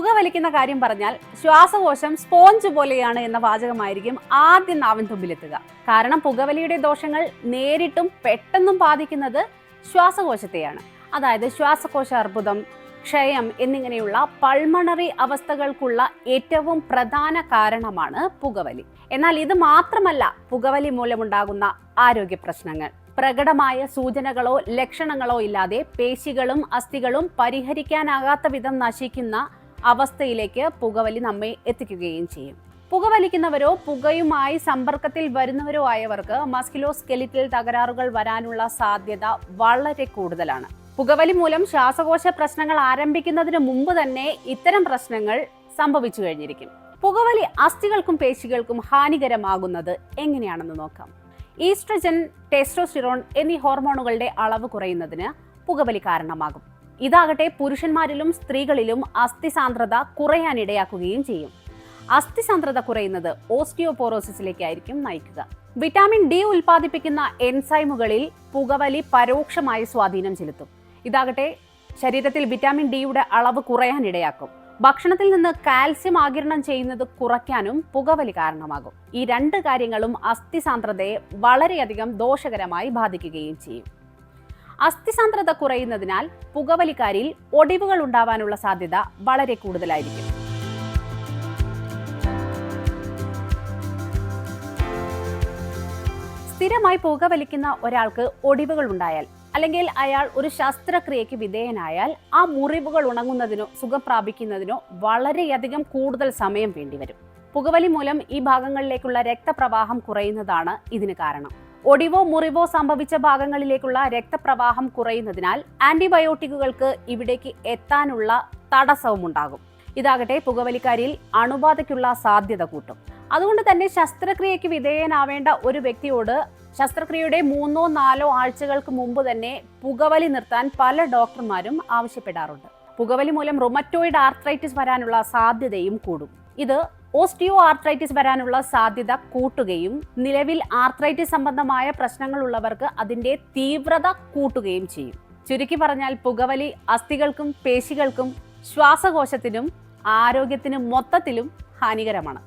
പുകവലിക്കുന്ന കാര്യം പറഞ്ഞാൽ ശ്വാസകോശം സ്പോഞ്ച് പോലെയാണ് എന്ന വാചകമായിരിക്കും ആദ്യം നാവിൻ തുമ്പിലെത്തുക. കാരണം പുകവലിയുടെ ദോഷങ്ങൾ നേരിട്ടും പെട്ടെന്നും ബാധിക്കുന്നത് ശ്വാസകോശത്തെയാണ്. അതായത് ശ്വാസകോശ അർബുദം ക്ഷയം എന്നിങ്ങനെയുള്ള പൾമണറി അവസ്ഥകൾക്കുള്ള ഏറ്റവും പ്രധാന കാരണമാണ് പുകവലി. എന്നാൽ ഇത് മാത്രമല്ല പുകവലി മൂലമുണ്ടാകുന്ന ആരോഗ്യ പ്രശ്നങ്ങൾ. പ്രകടമായ സൂചനകളോ ലക്ഷണങ്ങളോ ഇല്ലാതെ പേശികളും അസ്ഥികളും പരിഹരിക്കാനാകാത്ത വിധം നശിക്കുന്ന അവസ്ഥയിലേക്ക് പുകവലി നമ്മെ എത്തിക്കുകയും ചെയ്യും. പുകവലിക്കുന്നവരോ പുകയുമായി സമ്പർക്കത്തിൽ വരുന്നവരോ ആയവർക്ക് മസ്കിലോ സ്കെലിറ്റൽ തകരാറുകൾ വരാനുള്ള സാധ്യത വളരെ കൂടുതലാണ്. പുകവലി മൂലം ശ്വാസകോശ പ്രശ്നങ്ങൾ ആരംഭിക്കുന്നതിന് മുമ്പ് തന്നെ ഇത്തരം പ്രശ്നങ്ങൾ സംഭവിച്ചു കഴിഞ്ഞിരിക്കും. പുകവലി അസ്ഥികൾക്കും പേശികൾക്കും ഹാനികരമാകുന്നത് എങ്ങനെയാണെന്ന് നോക്കാം. ഈസ്ട്രജൻ ടെസ്റ്റോസ്റ്റിറോൺ എന്നീ ഹോർമോണുകളുടെ അളവ് കുറയുന്നതിന് പുകവലി കാരണമാകും. ഇതാകട്ടെ പുരുഷന്മാരിലും സ്ത്രീകളിലും അസ്ഥി സാന്ദ്രത കുറയാനിടയാക്കുകയും ചെയ്യും. അസ്ഥി സാന്ദ്രത കുറയുന്നത് ഓസ്റ്റിയോപോറോസിസിലേക്കായിരിക്കും നയിക്കുക. വിറ്റാമിൻ ഡി ഉൽപ്പാദിപ്പിക്കുന്ന എൻസൈമുകളിൽ പുകവലി പരോക്ഷമായി സ്വാധീനം ചെലുത്തും. ഇതാകട്ടെ ശരീരത്തിൽ വിറ്റാമിൻ ഡിയുടെ അളവ് കുറയാനിടയാക്കും ഭക്ഷണത്തിൽ നിന്ന് കാൽസ്യം ആകിരണം ചെയ്യുന്നത് കുറയ്ക്കാനും പുകവലി കാരണമാകും. ഈ രണ്ട് കാര്യങ്ങളും അസ്ഥി സാന്ദ്രതയെ വളരെയധികം ദോഷകരമായി ബാധിക്കുകയും ചെയ്യും. അസ്ഥി സാന്ദ്രത കുറയുന്നതിനാൽ പുകവലിക്കാരിൽ ഒടിവുകൾ ഉണ്ടാവാനുള്ള സാധ്യത വളരെ കൂടുതലായിരിക്കും. സ്ഥിരമായി പുകവലിക്കുന്ന ഒരാൾക്ക് ഒടിവുകൾ ഉണ്ടായാൽ അല്ലെങ്കിൽ അയാൾ ഒരു ശസ്ത്രക്രിയയ്ക്ക് വിധേയനായാൽ ആ മുറിവുകൾ ഉണങ്ങുന്നതിനോ സുഖം പ്രാപിക്കുന്നതിനോ വളരെയധികം കൂടുതൽ സമയം വേണ്ടിവരും. പുകവലി മൂലം ഈ ഭാഗങ്ങളിലേക്കുള്ള രക്തപ്രവാഹം കുറയുന്നതാണ് ഇതിന് കാരണം. ഒടിവോ മുറിവോ സംഭവിച്ച ഭാഗങ്ങളിലേക്കുള്ള രക്തപ്രവാഹം കുറയുന്നതിനാൽ ആന്റിബയോട്ടിക്കുകൾക്ക് ഇവിടേക്ക് എത്താനുള്ള തടസ്സവും ഉണ്ടാകും ഇതാകട്ടെ പുകവലിക്കാരിൽ അണുബാധയ്ക്കുള്ള സാധ്യത കൂട്ടും. അതുകൊണ്ട് തന്നെ ശസ്ത്രക്രിയയ്ക്ക് വിധേയനാവേണ്ട ഒരു വ്യക്തിയോട് ശസ്ത്രക്രിയയുടെ മൂന്നോ നാലോ ആഴ്ചകൾക്ക് മുമ്പ് തന്നെ പുകവലി നിർത്താൻ പല ഡോക്ടർമാരും ആവശ്യപ്പെടാറുണ്ട്. പുകവലി മൂലം റൊമറ്റോയിഡ് ആർത്രൈറ്റിസ് വരാനുള്ള സാധ്യതയും കൂടും. ഇത് ഓസ്റ്റിയോ ആർത്രൈറ്റിസ് വരാനുള്ള സാധ്യത കൂട്ടുകയും നിലവിൽ ആർത്രൈറ്റിസ് സംബന്ധമായ പ്രശ്നങ്ങളുള്ളവർക്ക് അതിന്റെ തീവ്രത കൂട്ടുകയും ചെയ്യും. ചുരുക്കി പറഞ്ഞാൽ പുകവലി അസ്ഥികൾക്കും പേശികൾക്കും ശ്വാസകോശത്തിനും ആരോഗ്യത്തിനും മൊത്തത്തിലും ഹാനികരമാണ്.